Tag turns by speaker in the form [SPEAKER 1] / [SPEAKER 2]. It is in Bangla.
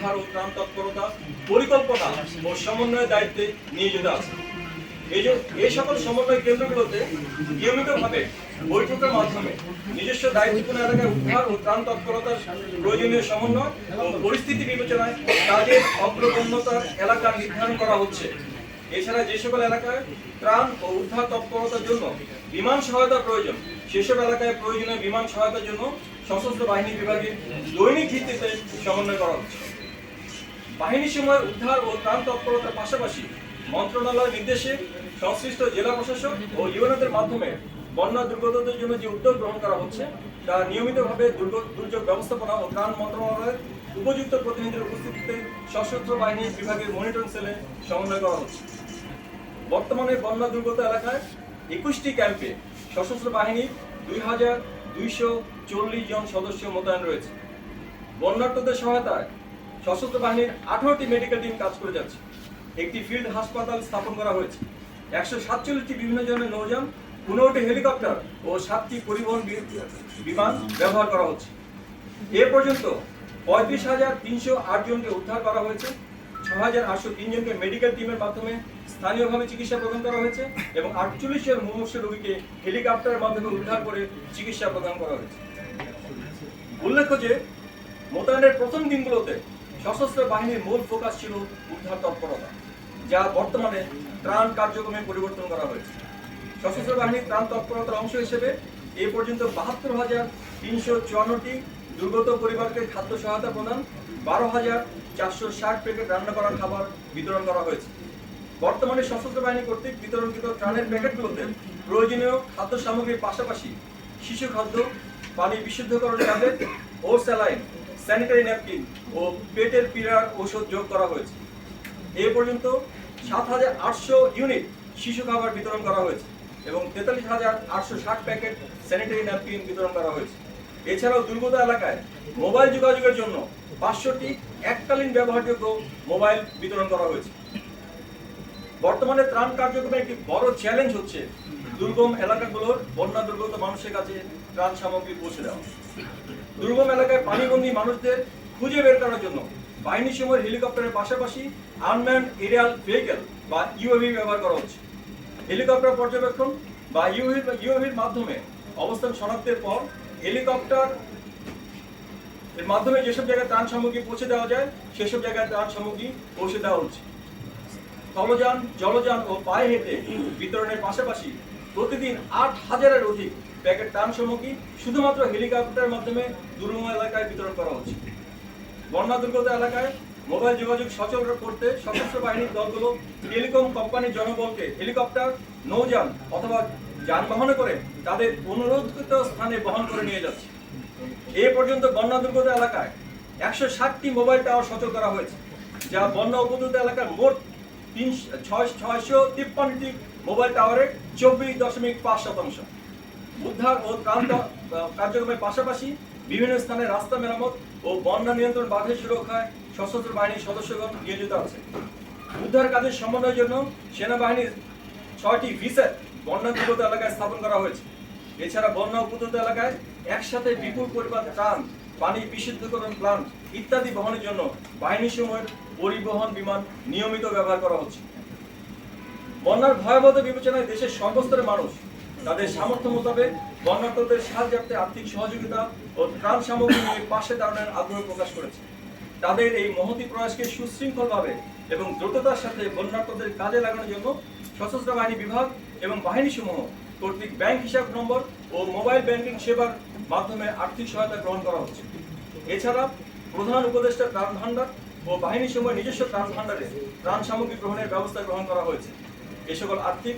[SPEAKER 1] উদ্ধার ও ত্রাণ তৎপরতা, পরিকল্পনা ও সমন্বয়ের দায়িত্বে নিয়োজিত আছে। এই এই সকল সমন্বয় কেন্দ্রগুলোতে নিয়মিতভাবে বৈঠকের মাধ্যমে নিজস্ব দায়িত্বপূর্ণ এলাকায় উদ্ধার ও ত্রাণ তৎপরতার প্রয়োজনীয় সমন্বয় ও পরিস্থিতি বিবেচনায় কাজের অগ্রগণ্যতার এলাকা নির্ধারণ করা হচ্ছে। এছাড়া যে সকল এলাকায় ত্রাণ ও উদ্ধার তৎপরতার জন্য বিমান সহায়তা প্রয়োজন সেসব এলাকায় প্রয়োজনীয় বিমান সহায়তার জন্য সশস্ত্র বাহিনী বিভাগে দৈনিক ভিত্তিতে সমন্বয় করা হচ্ছে। বাহিনীর সময় উদ্ধার ও ত্রাণ তৎপরতার পাশাপাশি মন্ত্রণালয়ের নির্দেশে সংশ্লিষ্ট জেলা প্রশাসক ও ইউএনওদের মাধ্যমে বন্যা দুর্গতদের জন্য যে উদ্যোগ গ্রহণ করা হচ্ছে, তা নিয়মিতভাবে দুর্যোগ ব্যবস্থাপনা ও ত্রাণ মন্ত্রণালয়ের উপযুক্ত প্রতিনিধির উপস্থিতিতে সশস্ত্র বাহিনী বিভাগের মনিটরিং সেলে সমন্বয় করা হচ্ছে। বর্তমানে বন্যা দুর্গত এলাকায় একুশটি ক্যাম্পে সশস্ত্র বাহিনীর দুই হাজার দুইশো চল্লিশ জন সদস্য মোতায়েন রয়েছে। বন্যার্থদের সহায়তায় সশস্ত্র বাহিনীর আঠারোটি মেডিকেল টিম কাজ করে যাচ্ছে। একটি ফিল্ড হাসপাতাল স্থাপন করা হয়েছে। একশো সাতচল্লিশটি বিভিন্ন ধরনের নৌযান, পনেরোটি হেলিকপ্টার ও সাতটি পরিবহন বিমান ব্যবহার করা হচ্ছে। এ পর্যন্ত পঁয়ত্রিশ হাজার তিনশো জনকে উদ্ধার করা হয়েছে। ছ হাজার আটশো তিন জনকে মেডিকেল টিমের মাধ্যমে স্থানীয়ভাবে চিকিৎসা প্রদান করা হয়েছে এবং আটচল্লিশ জন মুমূর্ষ রোগীকে হেলিকপ্টারের মাধ্যমে উদ্ধার করে চিকিৎসা প্রদান করা হয়েছে। উল্লেখ্য যে মোতায়েনের প্রথম দিনগুলোতে সশস্ত্র বাহিনীর মূল ফোকাস ছিল উদ্ধার তৎপরতা, যা বর্তমানে ত্রাণ কার্যক্রমে পরিবর্তন করা হয়েছে। সশস্ত্র বাহিনীর ত্রাণ তৎপরতার অংশ হিসেবে এ পর্যন্ত বাহাত্তর হাজার তিনশো চুয়ান্নটি দুর্গত পরিবারকে খাদ্য সহায়তা প্রদান, বারো হাজার চারশো ষাট প্যাকেট রান্না করা খাবার বিতরণ করা হয়েছে। বর্তমানে সশস্ত্র বাহিনী কর্তৃক বিতরণকৃত ত্রাণের প্যাকেটগুলোতে প্রয়োজনীয় খাদ্য সামগ্রীর পাশাপাশি শিশু খাদ্য, পানি বিশুদ্ধকরণ ট্যাবলেট ও স্যালাইন স্যানিটারি ন্যাপকিন ও পেটের পীড়ার ওষুধ যোগ করা হয়েছে। এ পর্যন্ত সাত হাজার আটশো ইউনিট শিশু খাবার বিতরণ করা হয়েছে এবং তেতাল্লিশ হাজার আটশো ষাট প্যাকেট স্যানিটারি ন্যাপকিন বিতরণ করা হয়েছে। এছাড়াও দুর্গত এলাকায় মোবাইল যোগাযোগের জন্য পাঁচশোটি এককালীন ব্যবহারযোগ্য মোবাইল বিতরণ করা হয়েছে। বর্তমানে ত্রাণ কার্যক্রমে একটি বড় চ্যালেঞ্জ হচ্ছে দুর্গম এলাকাগুলোর বন্যা দুর্গত মানুষের কাছে ত্রাণ সামগ্রী পৌঁছে দেওয়া। দুর্গম এলাকায় পানিবন্দী মানুষদের খুঁজে বের করার জন্য বাহিনী সময়ের হেলিকপ্টারের পাশাপাশি আনম্যান এরিয়াল ভেহিকেল বা ইউএভি ব্যবহার করা হচ্ছে। হেলিকপ্টার পর্যবেক্ষণ বা ইউএভি ইউএভির মাধ্যমে অবস্থান শনাক্তের পর হেলিকপ্টার এর মাধ্যমে যেসব জায়গায় ত্রাণ সামগ্রী পৌঁছে দেওয়া যায়, সেসব জায়গায় ত্রাণ সামগ্রী পৌঁছে দেওয়া হচ্ছে। স্থলযান, জলযান ও পায়ে হেঁটে বিতরণের পাশাপাশি প্রতিদিন আট হাজারের অধিক প্যাকেট ত্রাণ সামগ্রী শুধুমাত্র হেলিকপ্টারের মাধ্যমে দুর্গম এলাকায় বিতরণ করা হচ্ছে। বন্যা দুর্গত এলাকায় মোবাইল যোগাযোগ সচল করতে সশস্ত্র বাহিনীর দলগুলো টেলিকম কোম্পানির জনবলকে হেলিকপ্টার, নৌযান অথবা যানবাহনে করে তাদের অনুরোধকৃত স্থানে বহন করে নিয়ে যাচ্ছে। এ পর্যন্ত বন্যা দুর্গত এলাকায় একশো ষাটটি মোবাইল টাওয়ার সচল করা হয়েছে, যা বন্যা উপদ্রুত এলাকার মোট তিন ছয় ছয়শো তিপ্পান্নটি মোবাইল টাওয়ারের চব্বিশ দশমিক পাঁচ শতাংশ। উদ্ধার ও ত্রাণ কার্যক্রমের পাশাপাশি বিভিন্ন স্থানে রাস্তা মেরামত ও বন্যা নিয়ন্ত্রণ বাঁধের সুরক্ষায় সশস্ত্র বাহিনীর সদস্যগণ নিয়োজিত আছে। উদ্ধার কাজের সমন্বয়ের জন্য সেনাবাহিনীর ছয়টি ভিসেট বন্যা দুর্গত এলাকায় স্থাপন করা হয়েছে। এছাড়া বন্যা উপদ্রুত এলাকায় একসাথে বিপুল পরিমাণ ত্রাণ, পানি বিশুদ্ধকরণ প্লান্ট ইত্যাদি বহনের জন্য বাহিনী সময়ের পরিবহন বিমান নিয়মিত ব্যবহার করা হচ্ছে। বন্যার ভয়াবহতা বিবেচনায় দেশের সর্বস্তরের মানুষ তাদের সামর্থ্য মোতাবেক বন্যার্থদের সাহায্যার্থে আর্থিক সহযোগিতা ও ত্রাণ সামগ্রী নিয়ে পাশে দাঁড়ানোর আগ্রহ প্রকাশ করেছে। তাদের এই মহতি প্রয়াসকে সুশৃঙ্খলভাবে এবং দ্রুততার সাথে বন্যার্থদের কাজে লাগানোর জন্য সশস্ত্র বাহিনী বিভাগ এবং বাহিনী সমূহ কর্তৃক ব্যাংক হিসাব নম্বর ও মোবাইল ব্যাংকিং সেবার মাধ্যমে আর্থিক সহায়তা গ্রহণ করা হচ্ছে। এছাড়া প্রধান উপদেষ্টা ত্রাণ ভাণ্ডার ও বাহিনী সময় নিজস্ব ত্রাণ ভাণ্ডারে ত্রাণ সামগ্রী গ্রহণের ব্যবস্থা গ্রহণ করা হয়েছে। এ সকল আর্থিক